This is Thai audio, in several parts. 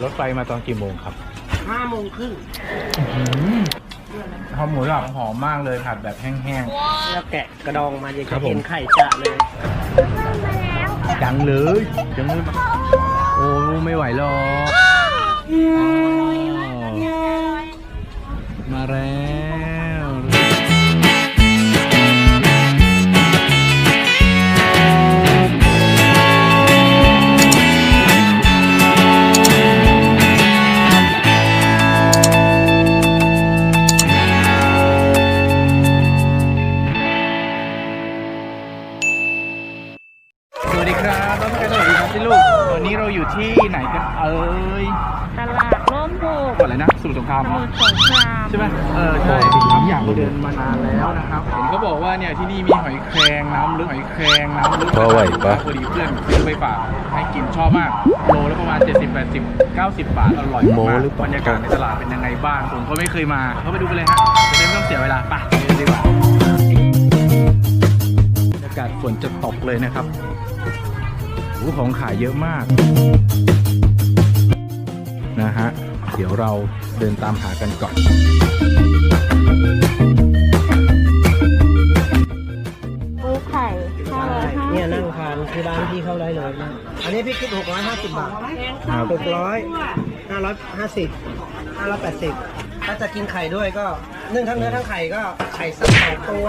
รถไฟมาตอนกี่โมงครับห้าโมงครึ่งหอมหมูหลับหอมมากเลยผัดแบบแห้งแล้วแกะกระดองมาจะครับผมเห็นไข่จะเลยๆยังเลยยังไม่มาโอ้ไม่ไหวหรอก งครามใช่ไหมเออใช่ครับอยากมาเดินมานานแล้วนะครับเห็นเขาบอกว่าเนี่ยที่นี่มีหอยแครงน้ำลึกหอยแครงน้ำลึกพอไหวปะพอดีเพื่อนซื้อไปฝากให้กินชอบมากโลละประมาณ 70 80 90 บาทอร่อยโม้มากหรือเปล่าบรรยากาศในตลาดเป็นยังไงบ้างผมก็ไม่เคยมาเข้าไปดูกันเลยฮะจะได้ไม่ต้องเสียเวลาไปไปเลยดีกว่าบรรยากาศฝนจะตกเลยนะครับโอ้ของขายเยอะมากนะฮะเดี๋ยวเราเดินตามหากันก่อนปูไข่ห้าร้อยห้าเนี่ยสินั่บงทานที่ร้านพี่เข้าได้เลยนะอันนี้พี่คิดหกร้อยห้าสิบบาทครับหกร้อยห้าร้อยห้าสิบห้าร้อยแปดสิบถ้าจะกินไข่ด้วยก็นึ่งทั้งเนื้อทั้งไข่ก็ไข่สักสองตัว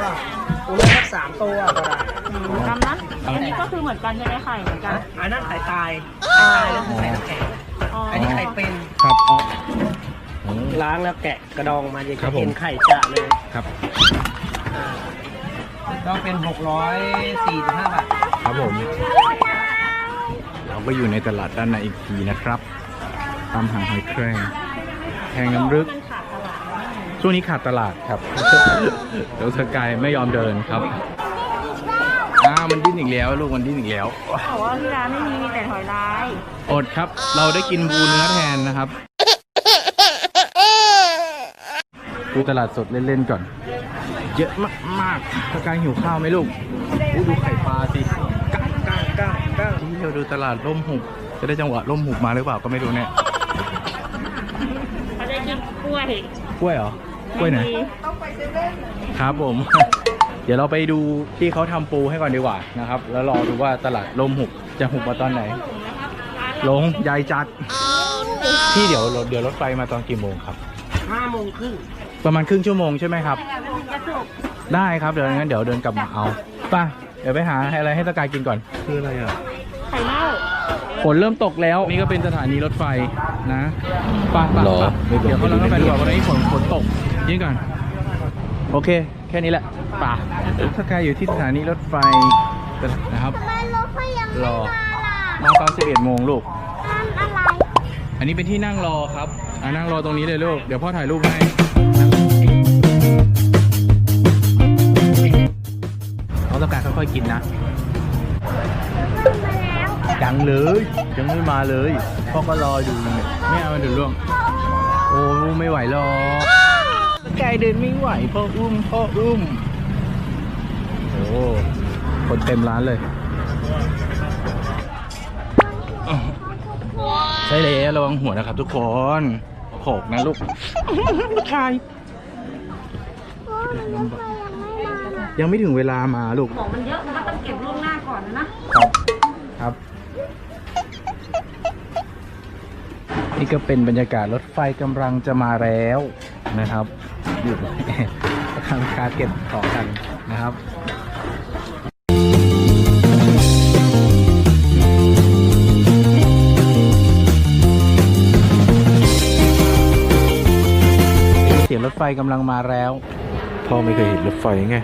ปูเนื้อสักสามตัวก็ได้อืมกำนั้นอันนี้ก็คือเหมือนกันใช่ไหมไข่เหมือนกันอันนั้นไข่ตายไข่ตายแล้วคือไข่น้ำแข็ง อ๋ออันนี้ไข่เป็นครับอ๋อโอ้ ล้างแล้วแกะกระดองมาจะครับผมเห็นไข่จะเลยครับก็เป็นหกร้อยสี่สิบห้าบาทครับผม เราก็อยู่ในตลาดด้านในอีกทีนะครับ ตามหาหอยแครงแพงน้ำลึก ช่วงนี้ขาดตลาดครับเดี๋ยวสกายไม่ยอมเดินครับอ้าวมันดิ้นอีกแล้ว ลูกมันดิ้นอีกแล้วแต่ว่าที่ร้านไม่มีมีแต่หอยลาย อดครับ เราได้กินบูเนื้อแทนนะครับดูตลาดสดเล่นๆก่อน เยอะมากๆสกายหิวข้าวไหมลูกอู้ดูไข่ปลาสิก้างก้างก้างก้างที่เราดูตลาดร่มหุบจะได้จังหวะร่มหุบมาหรือเปล่าก็ไม่รู้เนี่ยเขาได้กินกล้วยกล้วยเหรอกล้วยไหนดีครับผม เดี๋ยวเราไปดูที่เขาทำปูให้ก่อนดีกว่านะครับ แล้วรอดูว่าตลาดร่มหุบจะหุบมาตอนไหน ลงยายจัดพี่เดี๋ยวรถเดี๋ยวรถไฟมาตอนกี่โมงครับห้าโมงครึ่งประมาณครึ่งชั่วโมงใช่ไหมครับกระสุกได้ครับเดี๋ยวงั้นเดี๋ยวเดินกลับมาเอาไป่ะเดี๋ยวไปหาอะไรให้ตะกายกินก่อนคืออะไรอะไข่เน่าฝนเริ่มตกแล้วนี่ก็เป็นสถานีรถไฟนะไป่ะป่ะหรอป่ะไม่บอกเดี๋ยวเขาเราต้องไปดีกว่าวันนี้ฝนฝนตกยิงก่อนโอเคแค่นี้แหละไป่ะตะกายอยู่ที่สถานีรถไฟนะครับทำไมรถไฟยังรอล่ะมาตอน11โมงลูกนั่นอะไรอันนี้เป็นที่นั่งรอครับอ่านั่งรอตรงนี้เลยลูกเดี๋ยวพ่อถ่ายรูปให้เขาต้องการค่อยๆกินนะยังเลยยังไม่มาเลยพ่อก็รออยู่เนี่ยไม่เอาเดี๋ยวล่วงโอ้ไม่ไหวหรอก ไก่เดินไม่ไหวพ่ออุ้มพ่ออุ้มโอ้คนเต็มร้านเลยใช่เลยระวังหัวนะครับทุกคนโขกนะลูกคายยังไม่ถึงเวลามาลูกของมันเยอะมันก็ต้องเก็บล่วงหน้าก่อนนะนะ ครับครับนี่ก็เป็นบรรยากาศรถไฟกำลังจะมาแล้วนะครับ อยู่ทางการเก็บของกันนะครับเสียงรถไฟกำลังมาแล้ว พ่อไม่เคยเห็นรถไฟไง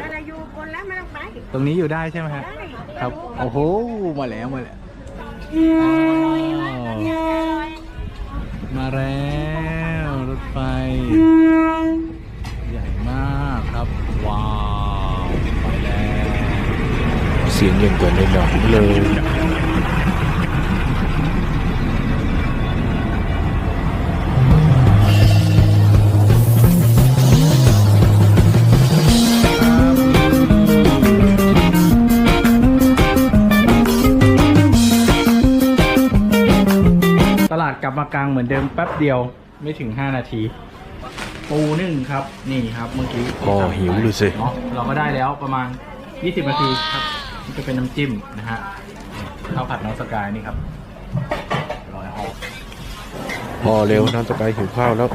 นั่นอายุคนแล้วไม่ต้องไปตรงนี้อยู่ได้ใช่ไหมฮะครับ โอ้โห มาแล้วมาแล้วมาแล้ว รถไฟ สียงอย่างกว่าในหนังเลยตลาดเก่าลับมากลางเหมือนเดิมแป๊บเดียวไม่ถึง 5 นาที ปูนึ่งครับ นี่ครับเมื่อกี้พอหิวเลยสิเนาะเราก็ได้แล้วประมาณ 20 นาทีครับ นี่จะเป็นน้ำจิ้มนะฮะข้าวผัดน้องสกายนี่ครับรอยออกพอเร็วน้ำสกายหิวข้าวแล้ว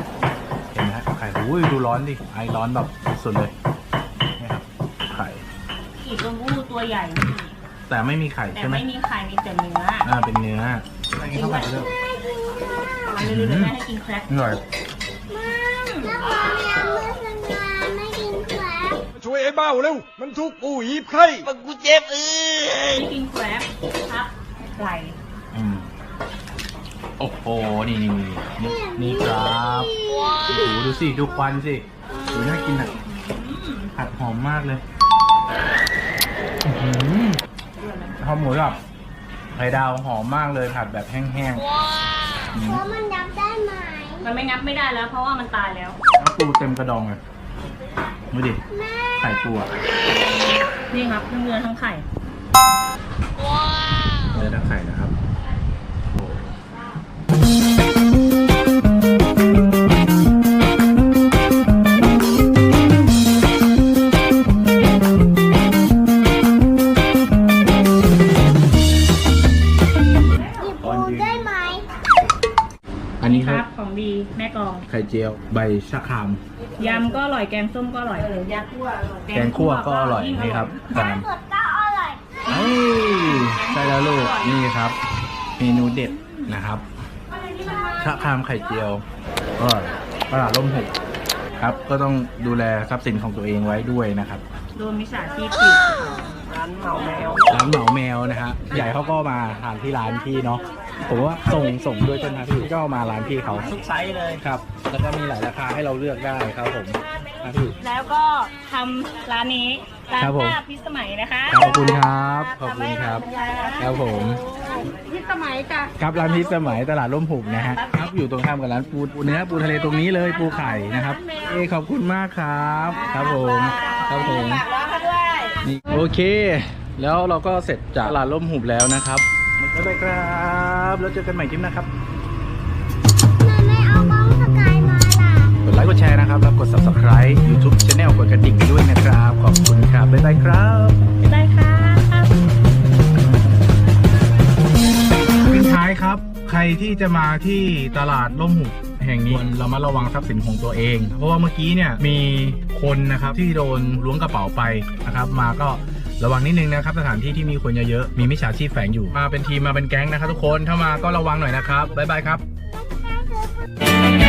เห็นไหมฮะไข่อุ้ยดูร้อนดิไอร้อนแบบสุดๆเลยนี่ครับไข่อีกตัวงูตัวใหญ่นี่แต่ไม่มีไข่แต่ใช่ไหมไม่มีไข่มีแต่เนื้ออ่าเป็นเนื้ออะไรอย่างงี้ข้าวผัดเยอะมันเลยเลยแม่ให้กินแครกอร่อย แล้วพอเรียนเมื่อสัญญาไม่กินแคลก ช่วยไอ้เบ้าเร็ว มันทุกข์กูหีบไข้ไม่กินแครกครับไหลอืมโอ้โหนี่นี่นี่นี่นี่ครับโอ้โหดูสิ ดูควันสิดูน่ากินอะผัดหอมมากเลยอื้อหือข้าวหมูแบบไข่ดาวหอมมากเลยผัดแบบแห้งๆอืมแล้วมันยับได้ไหม มันไม่งับไม่ได้แล้ว เพราะว่ามันตายแล้วแล้วปูเต็มกระดองเลยดูดิแม่ไข่ปูอะนี่ครับทั้งเนื้อทั้งไข่เลยทั้งไข่นะครับโอ้โหตอนยืนได้ไหมอันนี้คครัรับบของดีแม่กองไข่เจียวใบชะคราม ยำก็อร่อยแกงส้มก็อร่อยยำคั่วแกงคั่วก็อร่อยนี่ครับตามสดก็อร่อยเอ้ยใช่แล้วลูกนี่ครับ เมนูเด็ดนะครับชะครามไข่เจียวก็ตลาดร่มหุบครับ ก็ต้องดูแลทรัพย์สินของตัวเองไว้ด้วยนะครับโดนมิจฉาชีพปิดร้านเหมาแมวร้านเหมาแมวนะฮะใหญ่เขาก็มาทานที่ร้านพี่เนาะ ผมว่าส่งส่งด้วยต้นนะพี่ก็มาร้านพี่เขาทุกไซส์เลยครับ แล้วก็มีหลายราคาให้เราเลือกได้ครับผมนะพี่ แล้วก็ทำร้านนี้ร้านครับผม ป้าพิสมัยนะคะขอบคุณครับ ขอบคุณครับครับผม พิสมัยจ้ะครับร้านพิษสมัยตลาดร่มหุบนะฮะครับอยู่ตรงข้ามกับร้านปูปูเนื้อปูทะเลตรงนี้เลยปูไข่นะครับเอ้ขอบคุณมากครับ ครับผมครับผม ฝากร้านเขาด้วย นี่โอเค แล้วเราก็เสร็จจากตลาดร่มหุบแล้วนะครับบ๊ายบายครับ แล้วเจอกันใหม่คลิปนะครับมันไม่เอากล้องสกายมาล่ะกดไลค์กดแชร์นะครับ แล้วกด subscribe YouTube Channel กดกระดิ่งไปด้วยนะครับ ขอบคุณครับ บ๊ายบายครับได้ค่ะทิ้งท้ายครับ ใครที่จะมาที่ตลาดล่มหุบแห่งนี้เรามาระวังทรัพย์สินของตัวเอง เพราะว่าเมื่อกี้เนี่ยมีคนนะครับที่โดนล้วงกระเป๋าไปนะครับ มาก็ ระวังนิดนึงนะครับสถานที่ที่มีคนเยอะๆมีมิจฉาชีพแฝงอยู่มาเป็นทีมมาเป็นแก๊งนะครับทุกคนถ้ามาก็ระวังหน่อยนะครับบ๊ายบายครับ